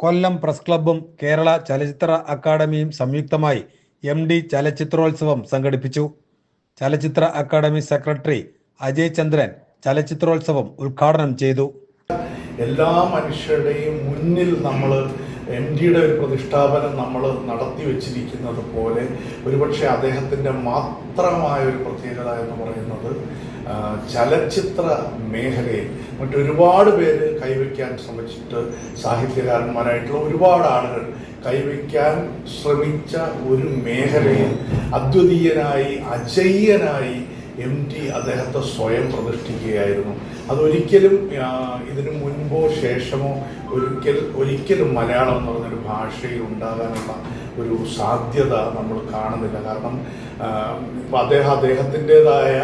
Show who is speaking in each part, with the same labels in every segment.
Speaker 1: കൊല്ലം press ക്ലബ്ബും Kerala ചലച്ചിത്ര അക്കാദമിയും സംയുക്തമായി M D ചലച്ചിത്രോത്സവം സംഘടിപ്പിച്ചു. ചലച്ചിത്ര അക്കാദമി സെക്രട്ടറി അജയ് ചന്ദ്രൻ ചലച്ചിത്രോത്സവം ഉദ്ഘാടനം ചെയ്തു.
Speaker 2: എല്ലാ മനുഷ്യരുടെയും മുന്നിൽ നമ്മൾ എം ഡിയുടെ ഒരു പ്രതിഷ്ഠാപനം നമ്മൾ നടത്തി വെച്ചിരിക്കുന്നത് പോലെ ഒരുപക്ഷെ അദ്ദേഹത്തിന്റെ മാത്രമായ ഒരു പ്രത്യേകത എന്ന് പറയുന്നത് ചലച്ചിത്ര മേഖലയിൽ മറ്റൊരുപാട് പേര് കൈവയ്ക്കാൻ ശ്രമിച്ചിട്ട് സാഹിത്യകാരന്മാരായിട്ടുള്ള ഒരുപാട് ആളുകൾ കൈവയ്ക്കാൻ ശ്രമിച്ച ഒരു മേഖലയിൽ അദ്വിതീയനായി അജയ്യനായി എം ടി അദ്ദേഹത്തെ സ്വയം പ്രതിഷ്ഠിക്കുകയായിരുന്നു. അതൊരിക്കലും ഇതിനു മുൻപോ ശേഷമോ ഒരിക്കൽ ഒരിക്കലും മലയാളം എന്ന് പറഞ്ഞൊരു ഭാഷയിൽ ഉണ്ടാകാനുള്ള ഒരു സാധ്യത നമ്മൾ കാണുന്നില്ല. കാരണം ഇപ്പം അദ്ദേഹം അദ്ദേഹത്തിന്റെതായ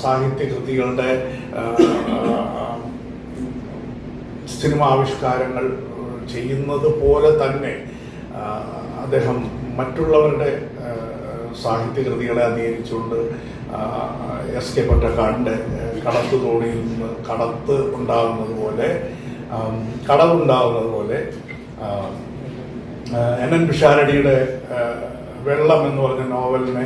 Speaker 2: സാഹിത്യ കൃതികളുടെ ആ, ആ, സിനിമ ആവിഷ്കാരങ്ങൾ ചെയ്യുന്നത് പോലെ തന്നെ അദ്ദേഹം മറ്റുള്ളവരുടെ സാഹിത്യകൃതികളെ അംഗീകരിച്ചുകൊണ്ട് ആ, എസ് കെ പൊറ്റക്കാടിന്റെ കടത്ത് തോണിയിൽ നിന്ന് കടത്ത് ഉണ്ടാകുന്നത് പോലെ കടവുണ്ടാകുന്നത് പോലെ എൻ എൻ പിഷാരടിയുടെ വെള്ളം എന്ന് പറഞ്ഞ നോവലിനെ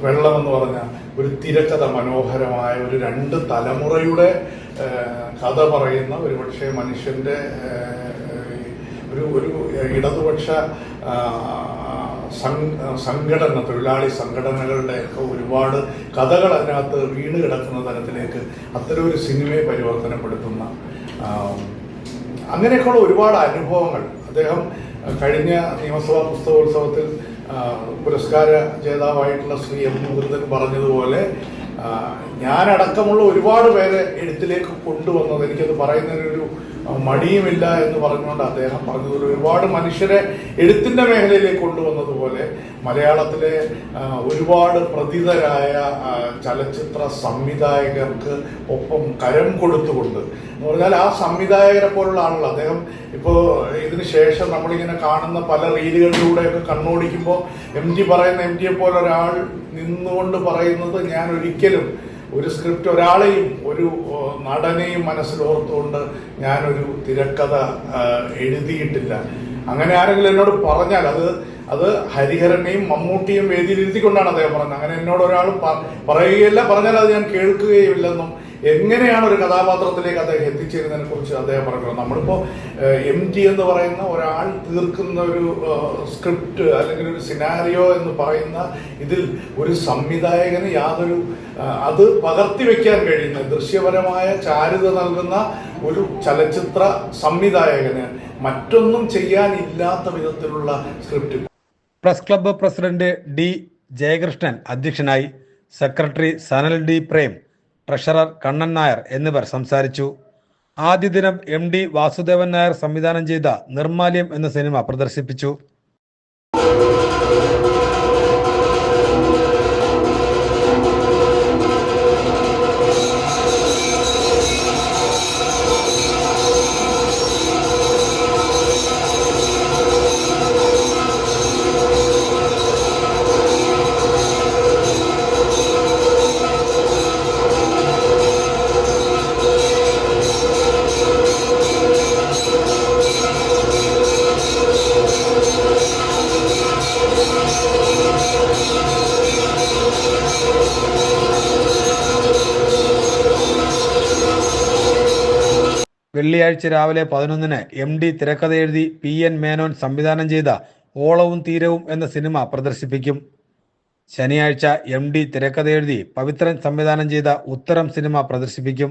Speaker 2: വെള്ളം എന്ന് പറഞ്ഞ ഒരു തിരക്കഥ മനോഹരമായ ഒരു രണ്ട് തലമുറയുടെ കഥ പറയുന്ന ഒരു പക്ഷേ മനുഷ്യന്റെ ഒരു ഒരു ഇടതുപക്ഷ സംഘടന തൊഴിലാളി സംഘടനകളുടെ ഒക്കെ ഒരുപാട് കഥകൾ അതിനകത്ത് വീണ് കിടക്കുന്ന തരത്തിലേക്ക് അത്തരം ഒരു സിനിമയെ പരിവർത്തനപ്പെടുത്തുന്ന അങ്ങനെയൊക്കെയുള്ള ഒരുപാട് അനുഭവങ്ങൾ. അദ്ദേഹം കഴിഞ്ഞ നിയമസഭാ പുസ്തകോത്സവത്തിൽ പുരസ്കാര ജേതാവായിട്ടുള്ള ശ്രീ എം മുകുന്ദൻ പറഞ്ഞതുപോലെ ഞാനടക്കമുള്ള ഒരുപാട് പേരെ എഴുത്തിലേക്ക് കൊണ്ടുവന്നത് എനിക്കത് പറയുന്നതിനൊരു മടിയുമില്ല എന്ന് പറഞ്ഞുകൊണ്ട് അദ്ദേഹം പറഞ്ഞതുപോലെ ഒരുപാട് മനുഷ്യരെ എഴുത്തിന്റെ മേഖലയിലേക്ക് കൊണ്ടുവന്നതുപോലെ മലയാളത്തിലെ ഒരുപാട് പ്രതിതരായ ചലച്ചിത്ര സംവിധായകർക്ക് ഒപ്പം കരം കൊടുത്തുകൊണ്ട് എന്ന് പറഞ്ഞാൽ ആ സംവിധായകരെ പോലുള്ള ആളുകൾ. അദ്ദേഹം ഇപ്പോൾ ഇതിന് ശേഷം നമ്മളിങ്ങനെ കാണുന്ന പല റീലുകളിലൂടെയൊക്കെ കണ്ണോടിക്കുമ്പോൾ എം ജി പറയുന്ന എം ജിയെ പോലെ ഒരാൾ നിന്നുകൊണ്ട് പറയുന്നത് ഞാൻ ഒരിക്കലും ഒരു സ്ക്രിപ്റ്റ് ഒരാളെയും ഒരു നടനെയും മനസ്സിലോർത്തുകൊണ്ട് ഞാനൊരു തിരക്കഥ എഴുതിയിട്ടില്ല. അങ്ങനെ ആരെങ്കിലും എന്നോട് പറഞ്ഞാൽ അത് അത് ഹരിഹരനെയും മമ്മൂട്ടിയും വേദിയിലിരുത്തിക്കൊണ്ടാണ് അദ്ദേഹം പറഞ്ഞത്. അങ്ങനെ എന്നോട് ഒരാൾ പറയുകയില്ല പറഞ്ഞാൽ അത് ഞാൻ കേൾക്കുകയുമില്ലെന്നും എങ്ങനെയാണ് ഒരു കഥാപാത്രത്തിലേക്ക് അദ്ദേഹം എത്തിച്ചേരുന്നതിനെ കുറിച്ച് അദ്ദേഹം പറഞ്ഞു നമ്മളിപ്പോ എം ടി എന്ന് പറയുന്ന ഒരാൾ തീർക്കുന്ന ഒരു സ്ക്രിപ്റ്റ് അല്ലെങ്കിൽ ഒരു സിനാരിയോ എന്ന് പറയുന്ന ഇതിൽ ഒരു സംവിധായകന് യാതൊരു അത് പകർത്തി വെക്കാൻ കഴിയുന്ന ദൃശ്യപരമായ ചാരുത നൽകുന്ന ഒരു ചലച്ചിത്ര സംവിധായകന് മറ്റൊന്നും ചെയ്യാനില്ലാത്ത വിധത്തിലുള്ള script.
Speaker 1: Press club president D Jayakrishnan അധ്യക്ഷനായി secretary Sanal D Prem treasurer Kannan Nair എന്നിവർ സംസാരിച്ചു. ആദ്യ ദിനം എം ഡി വാസുദേവൻ നായർ സംവിധാനം ചെയ്ത നിർമാല്യം എന്ന സിനിമ പ്രദർശിപ്പിച്ചു. വെള്ളിയാഴ്ച രാവിലെ പതിനൊന്നിന് എം ഡി തിരക്കഥ എഴുതി പി എൻ മേനോൻ സംവിധാനം ചെയ്ത ഓളവും തീരവും എന്ന സിനിമ പ്രദർശിപ്പിക്കും. ശനിയാഴ്ച എം ഡി തിരക്കഥ എഴുതി പവിത്രൻ സംവിധാനം ചെയ്ത ഉത്തരം സിനിമ പ്രദർശിപ്പിക്കും.